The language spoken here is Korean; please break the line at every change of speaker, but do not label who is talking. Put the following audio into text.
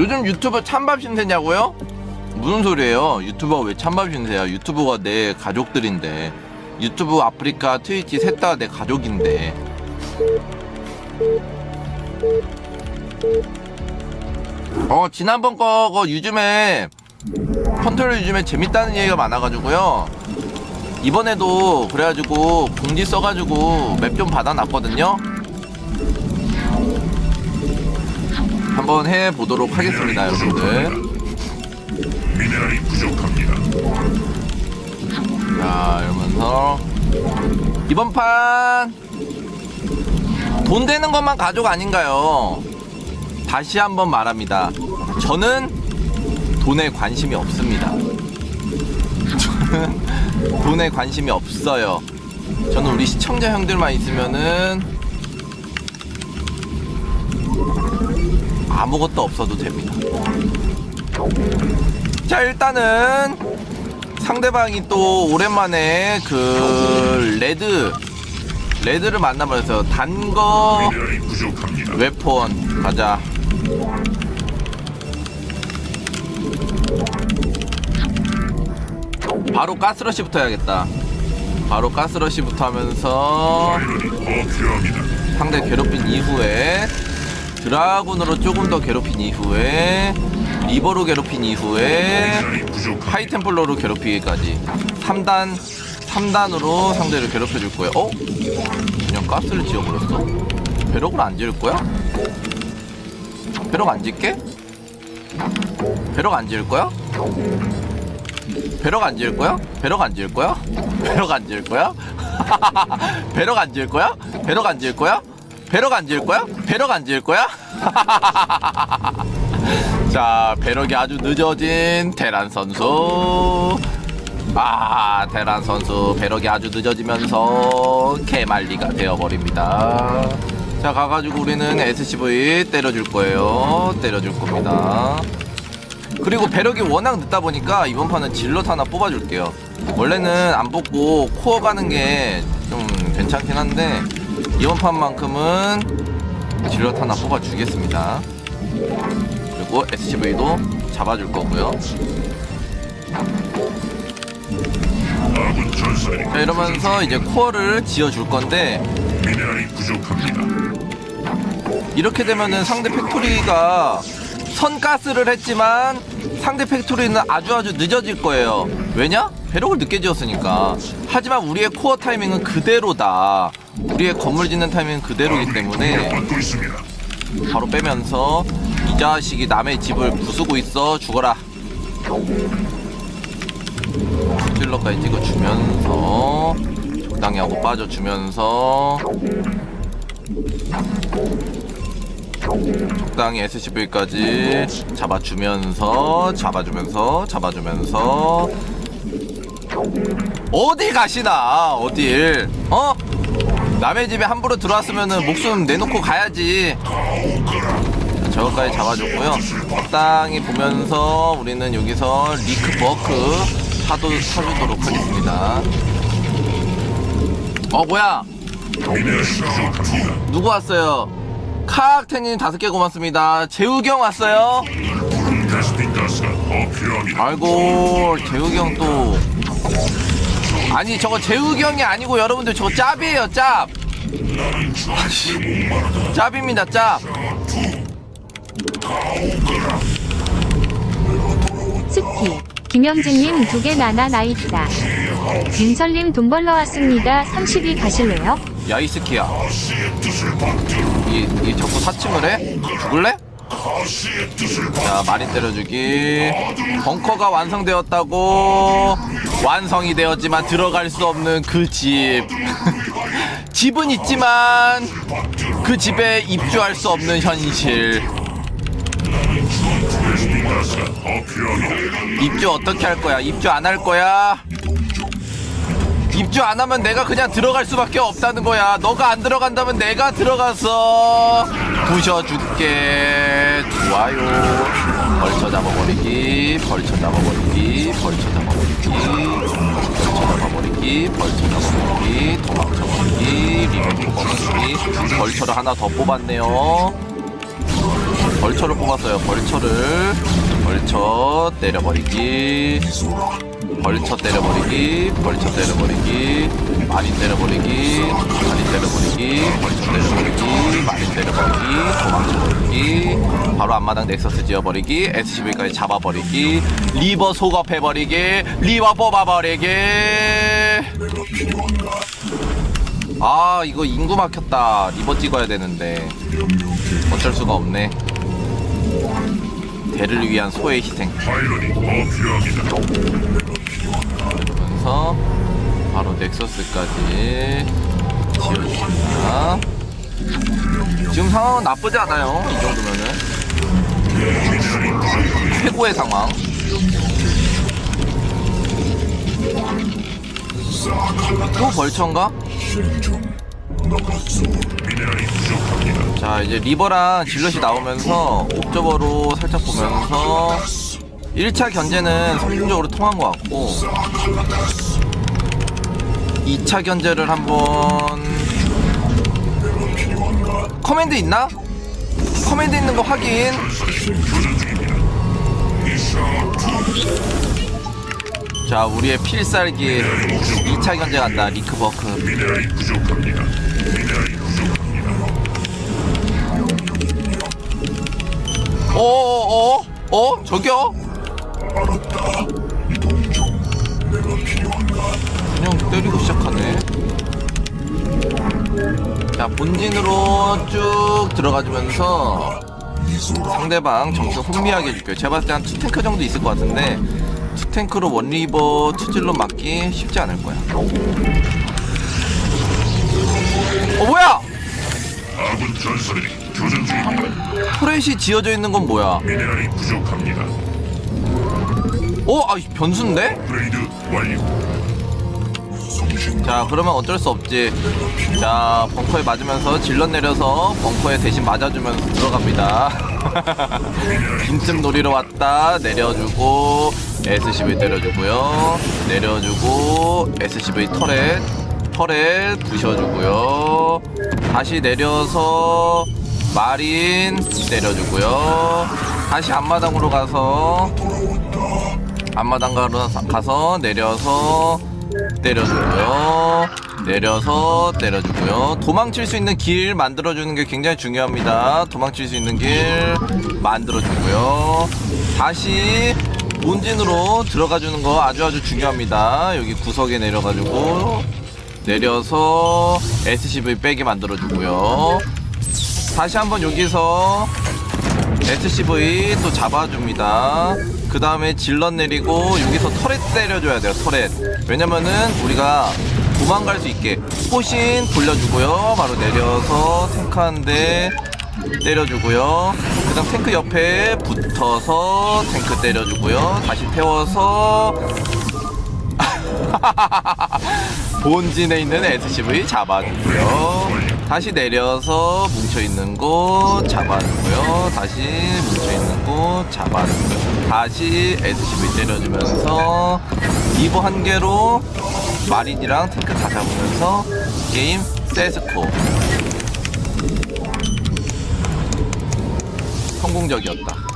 요즘 유튜버 찬밥 신세냐고요? 무슨 소리예요? 유튜버가 왜 찬밥 신세야? 유튜버가 내 가족들인데 유튜브 아프리카 트위치 셋 다 내 가족인데 어 지난번 거거 요즘에 컨트롤 요즘에 재밌다는 얘기가 많아가지고요 이번에도 그래가지고 공지 써가지고 맵 좀 받아놨거든요 한번 해보도록 하겠습니다 여러분들
미네랄이 부족합니다.
자 이러면서 이번 판 돈 되는 것만 가족 아닌가요? 다시 한번 말합니다. 저는 돈에 관심이 없습니다. 저는 돈에 관심이 없어요. 저는 우리 시청자 형들만 있으면은 아무것도 없어도 됩니다. 자 일단은 상대방이 또 오랜만에 그 레드 레드를 만나면서 단거. 웨폰 가자 바로 가스러시부터 해야겠다 바로 가스러시부터 하면서. 상대 괴롭힌 이후에 드라군으로 조금 더 괴롭힌 이후에 리버로 괴롭힌 이후에. 하이템플러로 괴롭히기까지 3단 3단으로 상대를 괴롭혀 줄 거예요. 어? 그냥 가스를 지어 버렸어? 배럭을 안 지을 거야? 배럭 안 짓게? 배럭 안 지을 거야? 배럭 안 지을 거야? 배럭 안 지을 거야? 배럭 안 지을 거야? 배럭 안 지을 거야? 배럭 안 지을 거야? 배럭 안 지을 거야? 배럭 안 지을 거야? 자, 배럭이 아주 늦어진 테란 선수. 아, 테란 선수 배럭이 아주 늦어지면서 개말리가 되어버립니다. 자, 가가지고 우리는 SCV 때려줄 거예요. 때려줄 겁니다. 그리고 배럭이 워낙 늦다 보니까 이번 판은 질럿 하나 뽑아줄게요. 원래는 안 뽑고 코어 가는 게 좀 괜찮긴 한데 이번 판만큼은 질럿 하나 뽑아주겠습니다. 그리고 SCV도 잡아줄 거고요. 자 이러면서 이제 코어를 지어줄 건데. 이렇게 되면은 상대 팩토리가 선가스를 했지만 상대 팩토리는 아주 아주 늦어질 거예요. 왜냐? 배럭을 늦게 지었으니까. 하지만 우리의 코어 타이밍은 그대로다. 우리의 건물 짓는 타이밍은 그대로이기 때문에. 바로 빼면서 이 자식이 남의 집을 부수고 있어 죽어라. 킬러까지 찍어주면서 적당히 하고 빠져주면서 적당히 SCV까지 잡아주면서 잡아주면서 잡아주면서 어디 가시나 어딜 어? 남의 집에 함부로 들어왔으면은 목숨 내놓고 가야지. 저것까지 잡아줬고요. 적당히 보면서 우리는 여기서 리크 버크 사도 사주도록 하겠습니다. 어 뭐야. 누구 왔어요? 카악테님 다섯 개 고맙습니다. 형 왔어요. 아이고 재욱이 형또 아니 저거 재욱이 형이 아니고 여러분들 저거 짭이에요 짭 짭입니다 짭
스키 김영진님 두 개 나나 나있다 윤설님 돈 벌러 왔습니다 30일 가실래요?
야이 스키야 이, 이 자꾸 사칭을 해? 죽을래? 자 마린 때려주기 벙커가 완성되었다고 완성이 되었지만 들어갈 수 없는 그집 집은 있지만 그 집에 입주할 수 없는 현실. 입주 어떻게 할 거야? 입주 안 할 거야? 입주 안 하면 내가 그냥 들어갈 수밖에 없다는 거야. 너가 안 들어간다면 내가 들어가서 부셔줄게. 좋아요. 벌쳐 잡아버리기, 벌쳐 잡아버리기, 벌쳐 잡아버리기, 벌쳐 잡아버리기, 벌쳐 잡아버리기, 도망쳐버리기, 리본 뽑아버리기. 벌쳐를 하나 더 뽑았네요. 벌처를 뽑았어요. 벌처를 벌처 때려버리기. 벌처 때려버리기. 벌처 때려버리기. 많이 때려버리기. 많이 때려버리기. 벌처 때려버리기. 많이 때려버리기. 도망쳐버리기. 바로 앞마당 넥서스 지어버리기. SCV까지 잡아버리기. 리버 속업해버리기. 리버 뽑아버리기. 아 이거 인구 막혔다 리버 찍어야 되는데 어쩔 수가 없네 대를 위한 소의 희생
파일럿이 더 필요합니다.
그러면서 바로 넥서스까지 지어줍니다 지금 상황은 나쁘지 않아요 이 정도면은. 최고의 상황 또 벌처인가? 자 이제 리버랑 질럿이 나오면서 옵저버로 살짝 보면서 1차 견제는 성공적으로 통한 것 같고 2차 견제를 한번 커맨드 있나? 커맨드 있는 거 확인. 자 우리의 필살기 2차 견제 간다 리크버크
미네랄이 부족합니다. 미네랄이 부족합니다.
어어어? 어? 저기요? 그냥 때리고 시작하네 자 본진으로 쭉 들어가주면서 상대방 정신 혼미하게 해줄게요 제가 봤을 때한 투탱크 정도 있을 것 같은데 투탱크로 원리버 투질로 막기 쉽지 않을 거야 어 뭐야
아군 전설이 교전 중입니다.
토렛이 지어져 있는 건 뭐야
미네랄이 부족합니다.
어? 아 변수인데?
업그레이드 완료.
자 그러면 어쩔 수 없지. 자 벙커에 맞으면서 질럿 내려서 벙커에 대신 맞아주면서 들어갑니다. 빈틈 노리러 왔다. 내려주고 SCV 때려주고요. 내려주고 SCV 터렛 터렛 부셔주고요. 다시 내려서 마린 내려주고요. 다시 앞마당으로 가서 앞마당 가서, 가서 내려서 때려주고요. 내려서 때려주고요. 도망칠 수 있는 길 만들어주는 게 굉장히 중요합니다. 도망칠 수 있는 길 만들어주고요. 다시 본진으로 들어가주는 거 아주 아주 중요합니다. 여기 구석에 내려가지고 내려서 SCV 빼게 만들어주고요. 다시 한번 여기서 SCV 또 잡아줍니다. 그 다음에 질럿 내리고 여기서 터렛 때려줘야 돼요, 터렛. 왜냐면은 우리가 도망갈 수 있게 포신 돌려주고요. 바로 내려서 탱크 한 대 때려주고요. 그 다음 탱크 옆에 붙어서 탱크 때려주고요. 다시 태워서 본진에 있는 SCV 잡아주고요. 다시 내려서 뭉쳐있는 곳 잡아주고요. 다시 뭉쳐있는 곳 잡아주고요. 다시 SCV 때려주면서 리버 한 개로 마린이랑 탱크 다 잡으면서 게임 세스코 성공적이었다.